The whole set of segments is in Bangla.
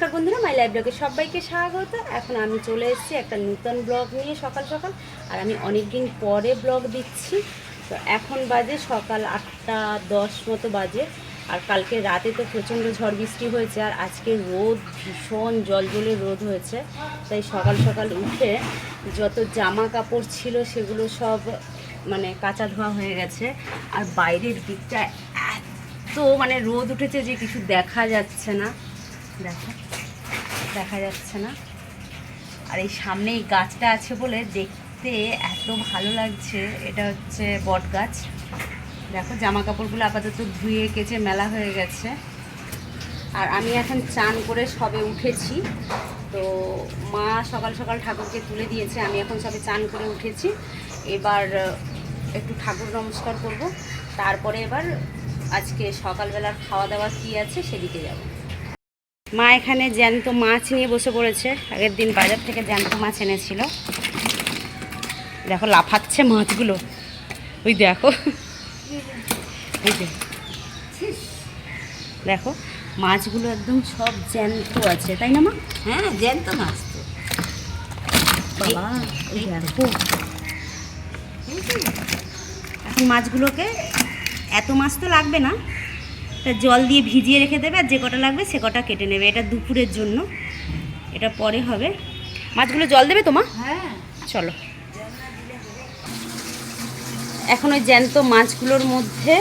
নমস্কার বন্ধুরা মাই লাইভ ব্লগে সবাইকে স্বাগত। এখন আমি চলে এসেছি একটা নতুন ব্লগ নিয়ে সকাল সকাল, আর আমি অনেক দিন পরে ব্লগ দিচ্ছি। তো এখন বাজে সকাল আটটা দশ মতো বাজে, আর কালকে রাতে তো প্রচণ্ড ঝড় বৃষ্টি হয়েছে, আর আজকে রোদ, ভীষণ জল জলে রোদ হয়েছে। তাই সকাল সকাল উঠে যত জামা কাপড় ছিল সেগুলো সব মানে কাঁচা ধোয়া হয়ে গেছে, আর বাইরের দিকটা এত মানে রোদ উঠেছে যে কিছু দেখা যাচ্ছে না। দেখো। দেখা যাচ্ছে না। আর এই সামনে এই গাছটা আছে বলে দেখতে এত ভালো লাগছে। এটা হচ্ছে বট গাছ দেখো জামা কাপড়গুলো আপাতত ধুয়ে কেচে মেলা হয়ে গেছে। আর আমি এখন চান করে সবে উঠেছি। তো মা সকাল সকাল ঠাকুরকে তুলে দিয়েছে। আমি এখন সবে চান করে উঠেছি। এবার একটু ঠাকুর নমস্কার করব। তারপরে এবার আজকে সকালবেলার খাওয়া দাওয়া কী আছে সেদিকে যাব। মা এখানে জ্যান্ত মাছ নিয়ে বসে পড়েছে। আগের দিন বাজার থেকে জ্যান্ত মাছ এনেছিল। দেখো লাফাচ্ছে মাছগুলো। ওই দেখো। ওই দেখো দেখো মাছগুলো একদম সব জ্যান্ত আছে। তাই না মা? হ্যাঁ জ্যান্ত মাছ তো। বাবা ওই দেখো। এখন মাছগুলোকে এত মাছ তো লাগবে না। তা জল দিয়ে ভিজিয়ে রেখে দেবে আর যে কটা লাগবে সে কটা কেটে নেবে। এটা দুপুরের জন্য। এটা পরে হবে। মাছগুলো জল দেবে তোমা? হ্যাঁ। চলো। এখন ওই জ্যান্ত মাছগুলোর মধ্যে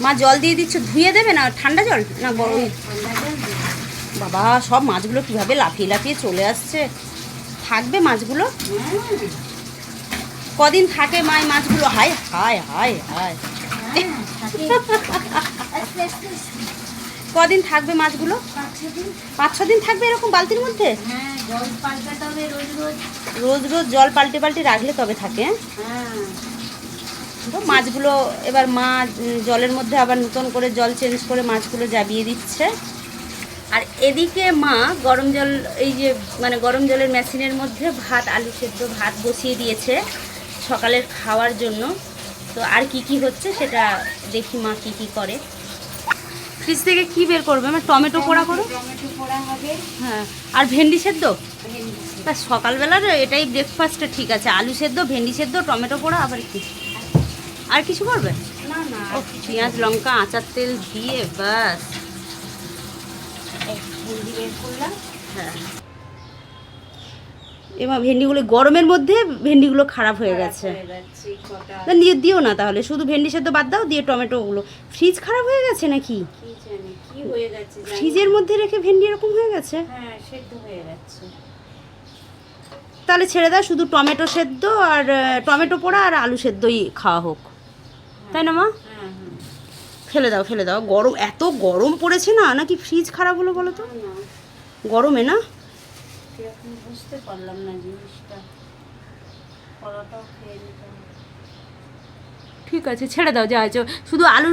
মা জল দিয়ে দিচ্ছ ধুয়ে দেবে না? ঠান্ডা জল? না বড় বাবা সব মাছগুলো কীভাবে লাফিয়ে লাফিয়ে চলে আসছে? থাকবে মাছগুলো? কদিন থাকে মায় মাছগুলো? হায় হায় হায় হায়। কদিন থাকবে মাছগুলো? পাঁচ ছ দিন থাকবে এরকম বালতির মধ্যে? রোজ রোজ জল পাল্টে পাল্টে রাখলে তবে থাকে। মাছগুলো এবার মা জলের মধ্যে আবার নতুন করে জল চেঞ্জ করে মাছগুলো জাবিয়ে দিচ্ছে। আর এদিকে মা গরম জল, এই যে মানে গরম জলের মেশিনের মধ্যে ভাত, আলু সেদ্ধ ভাত বসিয়ে দিয়েছে সকালের খাওয়ার জন্য। তো আর কি কি হচ্ছে সেটা দেখি মা কি কি করে। ফ্রিজ থেকে কি বের করবে? আমার টমেটো পোড়া করো? টমেটো পোড়া হবে। হ্যাঁ। আর ভেন্ডি সেদ্ধ? তা সকালবেলার এটাই ব্রেকফাস্টটা ঠিক আছে। আলু সেদ্ধ ভেন্ডি সেদ্ধ টমেটো পোড়া আবার কি? আর কিছু করবে? না না পেঁয়াজ লঙ্কা আচার তেল দিয়ে ব্যাস। ভেন্ডি বের করলাম। হ্যাঁ। এবার ভেন্ডিগুলো গরমের মধ্যে ভেন্ডিগুলো খারাপ হয়ে গেছে। হয়ে না দিয়ে দিও না তাহলে শুধু ভেন্ডি সেদ্ধ বাদ দাও দিয়ে টমেটোগুলো। ফ্রিজ খারাপ হয়ে গেছে নাকি? হয়ে ফ্রিজের মধ্যে রেখে ভেন্ডি এরকম হয়ে গেছে? হ্যাঁ হয়ে যাচ্ছে তাহলে ছেড়ে দাও শুধু টমেটো সেদ্ধ আর টমেটো পোড়া আর আলু সেদ্ধই খাওয়া হোক। তাই না মা? হ্যাঁ হ্যাঁ। ফেলে দাও ফেলে দাও। গরম এত গরম পড়েছে না নাকি ফ্রিজ খারাপ হলো বলো তো? গরমে না? এখন বুঝতে পারলাম না জিনিসটা। খেয়ে। ঠিক আছে, ছেড়ে দাও, যা আছে শুধু আলু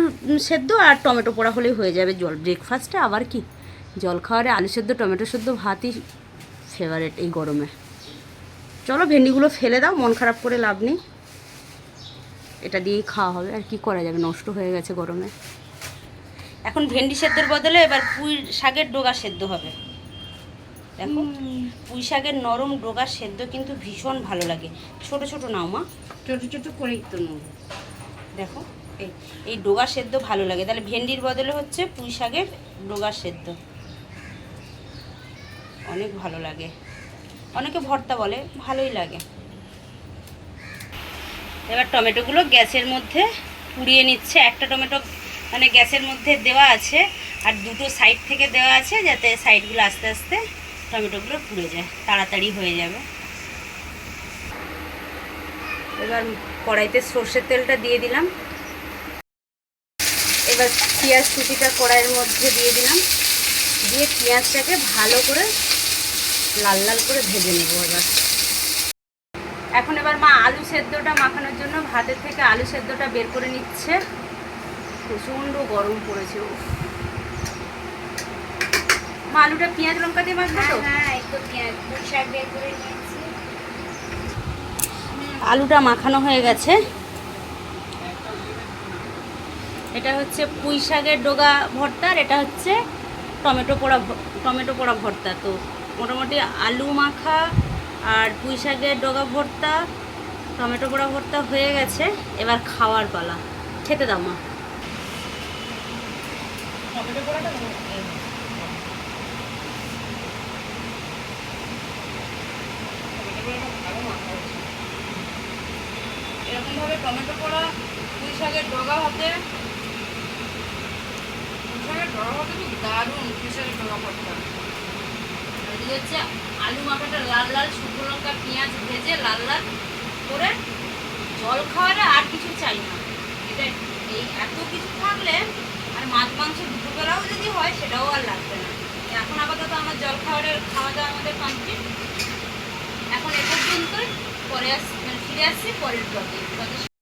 সেদ্ধ আর টমেটো পোড়া হলেই হয়ে যাবে জল। ব্রেকফাস্টে আবার কি? জল খাওয়ারে আলু সেদ্ধ, টমেটো সেদ্ধ, ভাতই ফেভারেট এই গরমে। চলো, ভেন্ডিগুলো ফেলে দাও, মন খারাপ করে লাভ নেই। এটা দিয়েই খাওয়া হবে, আর কি করা যাবে? নষ্ট হয়ে গেছে গরমে। এখন ভেন্ডি সেদ্ধর বদলে এবার পুঁই শাকের ডোগা সেদ্ধ হবে। দেখো পুঁই শাকের নরম ডোগা সেদ্ধ কিন্তু ভীষণ ভালো লাগে। ছোট ছোট নাও মা। ছোট ছোট করেই তো নেব। দেখো এই এই ডোগা সেদ্ধ ভালো লাগে। তাহলে ভেন্ডির বদলে হচ্ছে পুঁই শাকের ডোগা সেদ্ধ। অনেক ভালো লাগে। অনেকে ভর্তা বলে ভালোই লাগে। এবার টমেটোগুলো গ্যাসের মধ্যে পুড়িয়ে নিচ্ছে। একটা টমেটো মানে গ্যাসের মধ্যে দেওয়া আছে আর দুটো সাইড থেকে দেওয়া আছে যাতে সাইডগুলো আস্তে আস্তে টমেটোগুলো পুড়ে যায়, তাড়াতাড়ি হয়ে যাবে। এবার কড়াইতে সর্ষের তেলটা দিয়ে দিলাম। এবার পেঁয়াজ কুচিটা কড়াইয়ের মধ্যে দিয়ে দিলাম। দিয়ে পেঁয়াজটাকে ভালো করে লাল লাল করে ভেজে নেব এবার। এখন এবার মা আলু সেদ্ধটা মাখানোর জন্য ভাতের থেকে আলু সেদ্ধটা বের করে নিচ্ছে। প্রচণ্ড গরম পড়েছে। মা আলুটা পেঁয়াজ লঙ্কা দিয়ে মাখবে তো? হ্যাঁ নিয়েছি। আলুটা মাখানো হয়ে গেছে। এটা হচ্ছে পুঁই শাকের ডোগা ভর্তা আর এটা হচ্ছে টমেটো পোড়া টমেটো পোড়া ভর্তা। তো মোটামুটি আলু মাখা আর পুঁই শাকের ডোগা ভর্তা টমেটো পোড়া ভর্তা হয়ে গেছে। এবার খাওয়ার পালা। খেতে দাও মা। টমেটো পোড়াটা এরকমভাবে টমেটো পোড়া, পুঁই শাকের ডগা হাতে পুঁইশাকের ডগা ভাতে খুব দারুণ পুঁইশাকের ডগা ভর্তা আর হচ্ছে আলু মাখাটা লাল লাল, শুকনো লঙ্কা, পেঁয়াজ ভেজে লাল লাল করে জল খাওয়ারে আর কিছু চাই না। এটা এই এত কিছু থাকলে আর মাছ, মাংস দুপুরবেলাও যদি হয় সেটাও আর লাগবে না। এখন আপাতত আমার জল খাওয়ারের খাওয়া দাওয়া আমাদের কমপ্লিট। এখন এ পর্যন্তই। পরে আস মানে ফিরে আসছি পরের ব্লগে